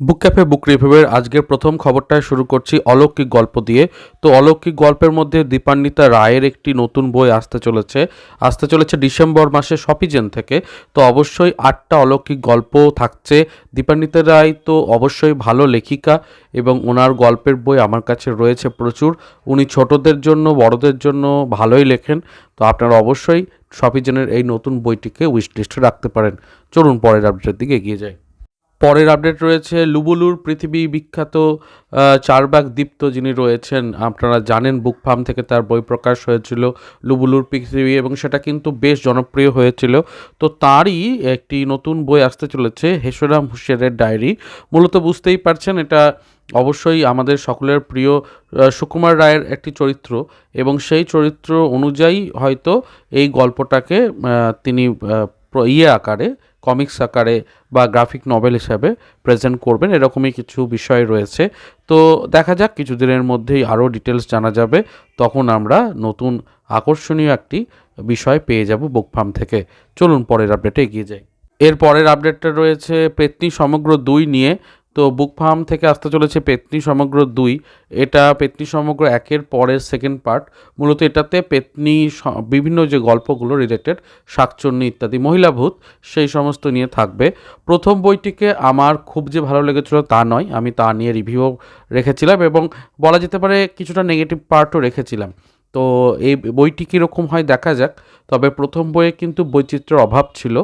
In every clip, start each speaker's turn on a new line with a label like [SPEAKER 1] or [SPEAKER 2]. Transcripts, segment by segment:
[SPEAKER 1] বুক cafe, বুক রিভিউয়ের আজকের প্রথম খবরটায় শুরু করছি অলৌকিক গল্প দিয়ে। তো অলৌকিক গল্পের মধ্যে দীপান্বিতা রায়ের একটি নতুন বই আসতে চলেছে। আসতে চলেছে ডিসেম্বর মাসে সপিজেন থেকে। তো অবশ্যই আটটা অলৌকিক গল্প থাকছে। দীপান্বিতা রায় তো অবশ্যই ভালো লেখিকা এবং ওনার গল্পের বই আমার কাছে রয়েছে প্রচুর। উনি ছোটদের জন্য, বড়দের জন্য ভালোই লেখেন। তো আপনারা অবশ্যই সপিজেনের এই নতুন বইটিকে উইশ লিস্টে রাখতে পারেন। চলুন পরের আপডেটের দিকে এগিয়ে যাই। পরের আপডেট রয়েছে, লুবুলুর পৃথিবী বিখ্যাত চারবাগ দীপ্ত যিনি রয়েছেন, আপনারা জানেন বুক ফার্ম থেকে তার বই প্রকাশ হয়েছিল লুবুলুর পৃথিবী এবং সেটা কিন্তু বেশ জনপ্রিয় হয়েছিল। তো তারই একটি নতুন বই আসতে চলেছে হেসরাম হুসেনের ডায়েরি। মূলত বুঝতেই পারছেন, এটা অবশ্যই আমাদের সকলের প্রিয় সুকুমার রায়ের একটি চরিত্র এবং সেই চরিত্র অনুযায়ী হয়তো এই গল্পটাকে তিনি ইয়ে আকারে কমিক্স আকারে বা গ্রাফিক নভেল হিসাবে প্রেজেন্ট করবেন, এরকমই কিছু বিষয় রয়েছে। তো দেখা যাক কিছু দিনের মধ্যেই আরও ডিটেলস জানা যাবে। তখন আমরা নতুন আকর্ষণীয় একটি বিষয় পেয়ে যাব বুক ফার্ম থেকে। চলুন পরের আপডেটে এগিয়ে যাই। এর পরের আপডেটটা রয়েছে, পেতনি সমগ্র দুই নিয়ে তো বুক ফার্ম থেকে আসতে চলেছে পেতনি সমগ্র দুই। এটা পেতনি সমগ্র একের পরের সেকেন্ড পার্ট মূলত এটাতে পেতনি বিভিন্ন যে গল্পগুলো রিলেটেড শাকচন্নি ইত্যাদি, মহিলা ভূত, সেই সমস্ত নিয়ে থাকবে। প্রথম বইটিকে আমার খুব যে ভালো লেগেছিল তা নয়, আমি তা নিয়ে রিভিউ রেখেছিলাম এবং বলা যেতে পারে কিছুটা নেগেটিভ পার্টও রেখেছিলাম। তো এই বইটি কীরকম হয় দেখা যাক। তবে প্রথম বইয়ে কিন্তু বৈচিত্র্যের অভাব ছিল।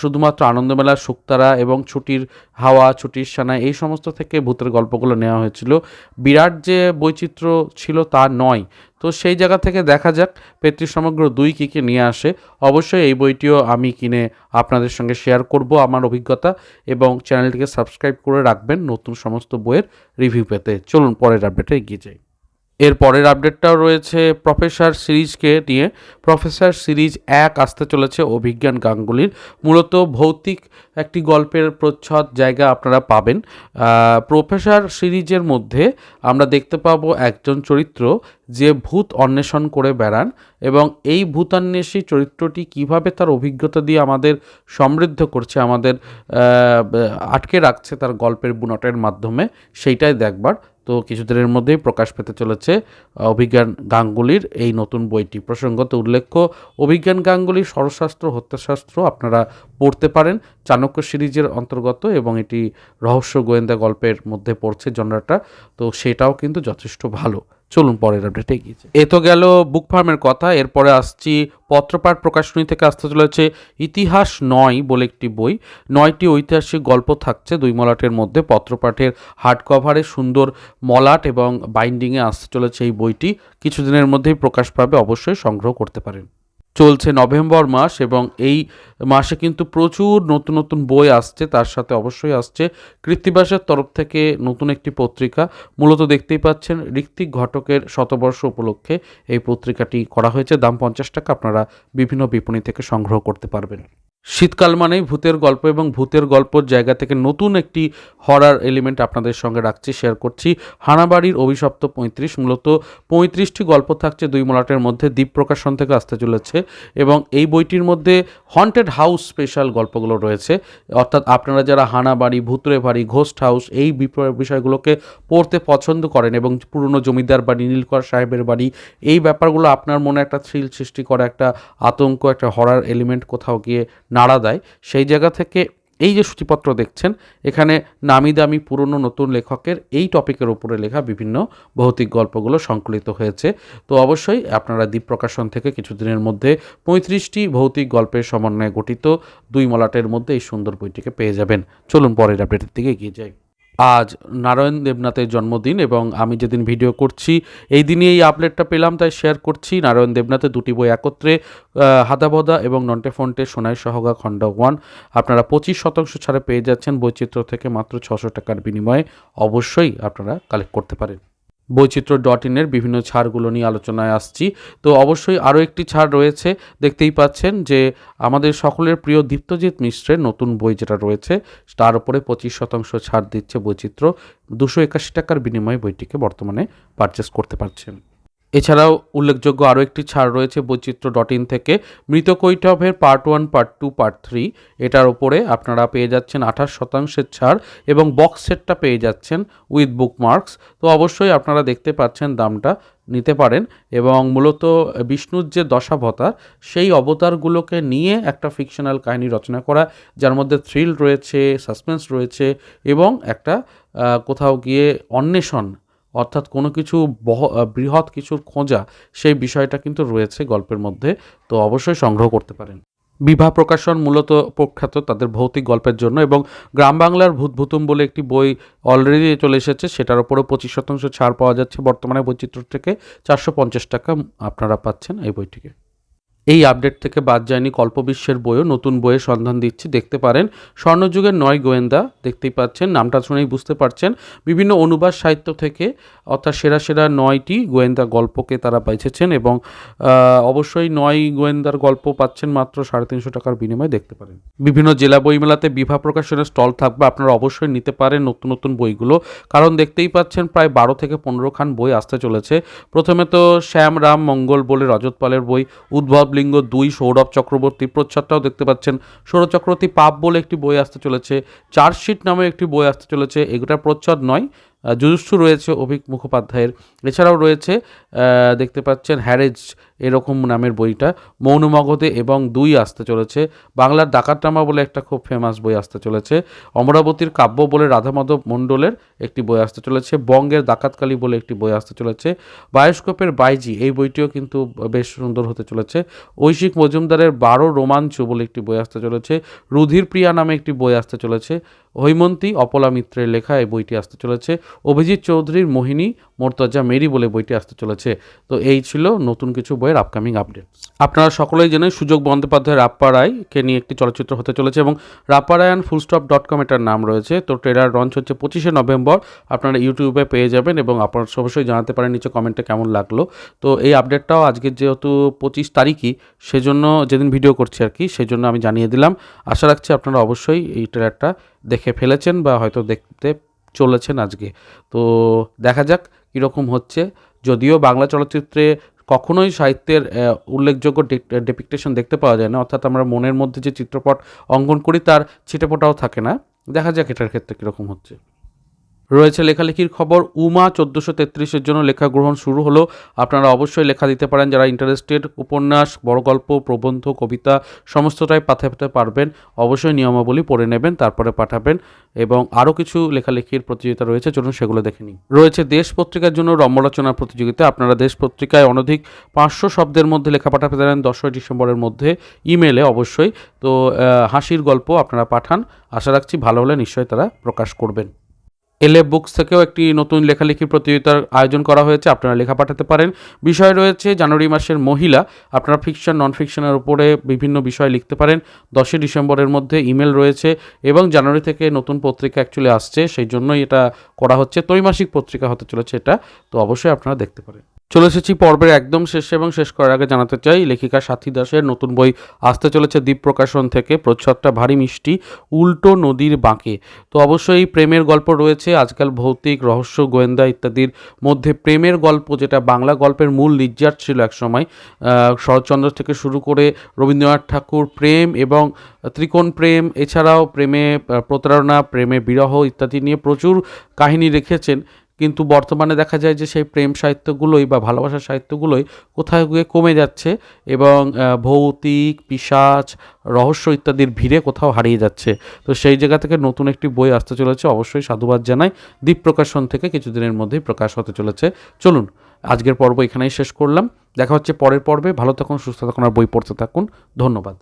[SPEAKER 1] শুধুমাত্র আনন্দমেলা, শুক্তারা এবং ছুটির হাওয়া, ছুটির সানা এই সমস্ত থেকে ভূতের গল্পগুলো নেওয়া হয়েছিল। বিরাট যে বৈচিত্র্য ছিল তা নয়। তো সেই জায়গা থেকে দেখা যাক পেতৃ সমগ্র দুই কী কী নিয়ে আসে। অবশ্যই এই বইটিও আমি কিনে আপনাদের সঙ্গে শেয়ার করব আমার অভিজ্ঞতা এবং চ্যানেলটিকে সাবস্ক্রাইব করে রাখবেন নতুন সমস্ত বইয়ের রিভিউ পেতে। চলুন পরের আপডেটে এগিয়ে যাই। এর পরের আপডেটটাও রয়েছে। প্রফেসর সিরিজকে নিয়ে প্রফেসর সিরিজ এক আসতে চলেছে অভিজ্ঞান গাঙ্গুলির। মূলত ভৌতিক একটি গল্পের প্রচ্ছদ জায়গা আপনারা পাবেন। প্রফেসর সিরিজের মধ্যে আমরা দেখতে পাবো একজন চরিত্র যে ভূত অন্বেষণ করে বেড়ান এবং এই ভূতান্বেষী চরিত্রটি কীভাবে তার অভিজ্ঞতা দিয়ে আমাদের সমৃদ্ধ করছে, আমাদের আটকে রাখছে তার গল্পের বুনটের মাধ্যমে, সেইটাই দেখবার তো কিছুদিনের মধ্যেই প্রকাশ পেতে চলেছে অভিজ্ঞান গাঙ্গুলির এই নতুন বইটি। প্রসঙ্গত উল্লেখ্য, অভিজ্ঞান গাঙ্গুলির স্বরশাস্ত্র, হত্যাশাস্ত্র আপনারা পড়তে পারেন। চাণক্য সিরিজের অন্তর্গত এবং এটি রহস্য গোয়েন্দা গল্পের মধ্যে পড়ছে জনরাটা, তো সেটাও কিন্তু যথেষ্ট ভালো। চলুন পরের আপডেটে এগিয়ে এ তো গেল বুক ফার্মের কথা, এরপরে আসছি পত্রপাঠ প্রকাশনী থেকে আসতে চলেছে ইতিহাস নয় বলে একটি বই। নয়টি ঐতিহাসিক গল্প থাকছে, দুই মলাটের মধ্যে পত্রপাঠের হার্ড কভারে সুন্দর মলাট এবং বাইন্ডিংয়ে আসতে চলেছে এই বইটি। কিছুদিনের মধ্যেই প্রকাশ পাবে, অবশ্যই সংগ্রহ করতে পারেন। চলছে নভেম্বর মাস এবং এই মাসে কিন্তু প্রচুর নতুন নতুন বই আসছে, তার সাথে অবশ্যই আসছে কৃত্তিবাসের তরফ থেকে নতুন একটি পত্রিকা। মূলত দেখতেই পাচ্ছেন ঋত্বিক ঘটকের শতবর্ষ উপলক্ষে এই পত্রিকাটি করা হয়েছে। দাম পঞ্চাশ টাকা, আপনারা বিভিন্ন বিপণি থেকে সংগ্রহ করতে পারবেন। শীতকাল মানেই ভূতের গল্প এবং ভূতের গল্পর জায়গা থেকে নতুন একটি হরার এলিমেন্ট আপনাদের সঙ্গে রাখছি শেয়ার করছি। হানাবাড়ির অভিশপ্ত পঁয়ত্রিশ, মূলত পঁয়ত্রিশটি গল্প থাকছে দুই মলাটের মধ্যে দ্বীপ প্রকাশন থেকে আসতে চলেছে এবং এই বইটির মধ্যে হন্টেড হাউস স্পেশাল গল্পগুলো রয়েছে। অর্থাৎ আপনারা যারা হানাবাড়ি ভূতরে বাড়ি ঘোস্ট হাউস এই বিষয়গুলোকে পড়তে পছন্দ করেন এবং পুরনো জমিদার বাড়ি, নীলকর সাহেবের বাড়ি, এই ব্যাপারগুলো আপনার মনে একটা থ্রিল সৃষ্টি করে, একটা আতঙ্ক, একটা হরার এলিমেন্ট কোথাও গিয়ে নাড়া দেয়। সেই জায়গা থেকে এই যে সূচিপত্র দেখছেন, এখানে নামি দামি পুরনো নতুন লেখকের এই টপিকের উপরে লেখা বিভিন্ন ভৌতিক গল্পগুলো সংকলিত হয়েছে। তো অবশ্যই আপনারা দ্বীপ প্রকাশন থেকে কিছুদিনের মধ্যে পঁয়ত্রিশটি ভৌতিক গল্পের সমন্বয়ে গঠিত দুই মলাটের মধ্যে এই সুন্দর বইটিকে পেয়ে যাবেন। চলুন পরের আপডেটের দিকে এগিয়ে যাই। আজ নারায়ণ দেবনাথের জন্মদিন এবং আমি যেদিন ভিডিও করছি, এই দিনই এই আপডেটটা পেলাম, তাই শেয়ার করছি। নারায়ণ দেবনাথের দুটি বই একত্রে হাদাবদা এবং নন্টে ফন্টে সোনাই সহগা খণ্ড ওয়ান আপনারা পঁচিশ শতাংশ ছাড়া পেয়ে যাচ্ছেন বৈচিত্র্য থেকে মাত্র ছশো টাকার বিনিময়ে। অবশ্যই আপনারা কালেক্ট করতে পারেন। বৈচিত্র্য ডট ইনের বিভিন্ন ছাড়গুলো নিয়ে আলোচনায় আসছি। তো অবশ্যই আরও একটি ছাড় রয়েছে। দেখতেই পাচ্ছেন যে আমাদের সকলের প্রিয় দীপ্তজিৎ মিশ্রের নতুন বই যেটা রয়েছে, তার উপরে পঁচিশ শতাংশ ছাড় দিচ্ছে বৈচিত্র্য। দুশো একাশি টাকার বিনিময়ে বইটিকে বর্তমানে পারচেস করতে পারছেন। এছাড়াও উল্লেখযোগ্য আরও একটি ছাড় রয়েছে বৈচিত্র্য ডট ইন থেকে মৃত কৈঠবের part one, part two, part three. এটার ওপরে আপনারা পেয়ে যাচ্ছেন আঠাশ শতাংশের ছাড় এবং বক্স সেটটা পেয়ে যাচ্ছেন উইথ বুক মার্কস তো অবশ্যই আপনারা দেখতে পাচ্ছেন দামটা, নিতে পারেন এবং মূলত বিষ্ণুর যে দশাবতার, সেই অবতারগুলোকে নিয়ে একটা ফিকশনাল কাহিনী রচনা করা, যার মধ্যে থ্রিল রয়েছে, সাসপেন্স রয়েছে এবং একটা কোথাও গিয়ে অন্বেষণ অর্থাৎ কোনো কিছু বহ বৃহৎ কিছুর খোঁজা সেই বিষয়টা কিন্তু রয়েছে গল্পের মধ্যে, তো অবশ্যই সংগ্রহ করতে পারেন। বিবাহ প্রকাশন মূলত প্রখ্যাত তাদের ভৌতিক গল্পের জন্য এবং গ্রাম বাংলার ভূতভূতুম বলে একটি বই অলরেডি চলে এসেছে, সেটার ওপরও পঁচিশ শতাংশ ছাড় পাওয়া যাচ্ছে বর্তমানে বৈচিত্র্য থেকে চারশো পঞ্চাশ টাকা আপনারা পাচ্ছেন এই বইটিকে। এই আপডেট থেকে বাদ যায়নি কল্পবিশ্বের বইও। নতুন বইয়ের সন্ধান দিচ্ছি, দেখতে পারেন। স্বর্ণযুগের নয় গোয়েন্দা, দেখতেই পাচ্ছেন, নামটা শুনেই বুঝতে পারছেন। বিভিন্ন অনুবাদ সাহিত্য থেকে, অর্থাৎ সেরা সেরা নয়টি গোয়েন্দা গল্পকে তারা বেছেছেন এবং অবশ্যই নয় গোয়েন্দার গল্প পাচ্ছেন মাত্র সাড়ে তিনশো টাকার বিনিময়ে দেখতে পারেন। বিভিন্ন জেলা বইমেলাতে বিভা প্রকাশনের স্টল থাকবে, আপনারা অবশ্যই নিতে পারেন নতুন নতুন বইগুলো। কারণ দেখতেই পাচ্ছেন প্রায় বারো থেকে পনেরো খান বই আসতে চলেছে। প্রথমে তো শ্যাম রাম মঙ্গল বলে রজত পালের বই, উদ্ভব লিঙ্গ দুই সৌরভ চক্রবর্তী। প্রচ্ছদটাও দেখতে পাচ্ছেন। সৌরভ চক্রবর্তী পাপ বলে একটি বই আসতে চলেছে। চার্জশিট নামে একটি বই আসতে চলেছে। এগুলোর প্রচ্ছদ নয় জুজুৎসু রয়েছে অভিক মুখোপাধ্যায়ের। এছাড়াও রয়েছে দেখতে পাচ্ছেন হ্যারেজ এরকম নামের বইটা মৌনমগধে এবং দুই আসতে চলেছে। বাংলার ডাকাতনামা বলে একটা খুব ফেমাস বই আসতে চলেছে। অমরাবতীর কাব্য বলে রাধামাধব মণ্ডলের একটি বই আসতে চলেছে। বঙ্গের ডাকাতকালী বলে একটি বই আসতে চলেছে। বায়োস্কোপের বাইজি, এই বইটিও কিন্তু বেশ সুন্দর হতে চলেছে। ঐশিক মজুমদারের বারো রোমাঞ্চ বলে একটি বই আসতে চলেছে। রুধির প্রিয়া নামে একটি বই আসতে চলেছে। হৈমন্তী, অপলা মিত্রের লেখা এই বইটি আসতে চলেছে। অভিজিৎ চৌধুরীর মোহিনী, মোর্তজা মেরি বলে বইটি আসতে চলেছে। তো এই ছিল নতুন কিছু বইয়ের আপকামিং আপডেট আপনারা সকলেই জানেন সুযোগ বন্দ্যোপাধ্যায় রাপ্পারায়কে নিয়ে একটি চলচ্চিত্র হতে চলেছে এবং রাপ্পারায়ন ফুলস্টপ ডট কম এটার নাম রয়েছে। তো ট্রেলার লঞ্চ হচ্ছে পঁচিশে নভেম্বর। আপনারা ইউটিউবে পেয়ে যাবেন এবং আপনারা অবশ্যই জানাতে পারেন নিচে কমেন্টে কেমন লাগল। তো এই আপডেটটাও আজকে যেহেতু পঁচিশ তারিখই, সেজন্য যেদিন ভিডিও করছি আর কি, সেজন্য আমি জানিয়ে দিলাম। আশা রাখছি আপনারা অবশ্যই এই ট্রেলারটা দেখে ফেলেছেন বা হয়তো দেখতে চলেছেন আজকে। তো দেখা যাক কীরকম হচ্ছে। যদিও বাংলা চলচ্চিত্রে কখনোই সাহিত্যের উল্লেখযোগ্য ডেপিকটেশন দেখতে পাওয়া যায় না। অর্থাৎ আমরা মনের মধ্যে যে চিত্রপট অঙ্কন করি, তার ছিটেপোটাও থাকে না। দেখা যাক এটার ক্ষেত্রে কীরকম হচ্ছে। রয়েছে লেখালেখির খবর। উমা চোদ্দোশো তেত্রিশের জন্য লেখা গ্রহণ শুরু হলো। আপনারা অবশ্যই লেখা দিতে পারেন। যারা ইন্টারেস্টেড উপন্যাস বড় গল্প প্রবন্ধ, কবিতা সমস্তটাই পাঠাতে পারবেন। অবশ্যই নিয়মাবলী পড়ে নেবেন, তারপরে পাঠাবেন এবং আরও কিছু লেখালেখির প্রতিযোগিতা রয়েছে। চলুন সেগুলো দেখে নিই। রয়েছে দেশ পত্রিকার জন্য রম্যরচনা প্রতিযোগিতা। আপনারা দেশ পত্রিকায় অনধিক পাঁচশো শব্দের মধ্যে লেখা পাঠাতে পারেন। দশই ডিসেম্বরের মধ্যে ইমেলে অবশ্যই। তো হাসির গল্প আপনারা পাঠান। আশা রাখছি ভালো হলে নিশ্চয়ই তারা প্রকাশ করবেন। এলে বুকস থেকেও একটি নতুন লেখালেখি প্রতিযোগিতার আয়োজন করা হয়েছে, আপনারা লেখা পাঠাতে পারেন। বিষয় রয়েছে, জানুয়ারি মাসের মহিলা, আপনারা ফিকশন নন ফিকশনের উপরে বিভিন্ন বিষয় লিখতে পারেন। দশই ডিসেম্বরের মধ্যে ইমেল রয়েছে এবং জানুয়ারি থেকে নতুন পত্রিকা অ্যাকচুয়ালি আসছে, সেই জন্যই এটা করা হচ্ছে। ত্রৈমাসিক পত্রিকা হতে চলেছে এটা, তো অবশ্যই আপনারা দেখতে পারেন। চলে এসেছি পর্বের একদম শেষে এবং শেষ করার আগে জানাতে চাই, লেখিকা সাথী দাসের নতুন বই আসতে চলেছে দ্বীপ প্রকাশন থেকে, প্রচ্ছদটা ভারী মিষ্টি, উল্টো নদীর বাঁকে। তো অবশ্যই প্রেমের গল্প রয়েছে, আজকাল ভৌতিক, রহস্য, গোয়েন্দা ইত্যাদির মধ্যে প্রেমের গল্প, যেটা বাংলা গল্পের মূল নির্যাত ছিল একসময়। শরৎচন্দ্র থেকে শুরু করে রবীন্দ্রনাথ ঠাকুর, প্রেম এবং ত্রিকোণ প্রেম, এছাড়াও প্রেমে প্রতারণা, প্রেমে বিরহ ইত্যাদি নিয়ে প্রচুর কাহিনী রেখেছেন। কিন্তু বর্তমানে দেখা যায় যে সেই প্রেম সাহিত্যগুলোই বা ভালোবাসার সাহিত্যগুলোই কোথায় গিয়ে কমে যাচ্ছে এবং ভৌতিক পিশাচ রহস্য ইত্যাদির ভিড়ে কোথাও হারিয়ে যাচ্ছে। তো সেই জায়গা থেকে নতুন একটি বই আসতে চলেছে, অবশ্যই সাধুবাদ জানাই। দ্বীপ প্রকাশন থেকে কিছুদিনের মধ্যেই প্রকাশ হতে চলেছে। চলুন, আজকের পর্ব এখানেই শেষ করলাম। দেখা হচ্ছে পরের পর্বে। ভালো থাকুন, সুস্থ থাকুন আর বই পড়তে থাকুন। ধন্যবাদ।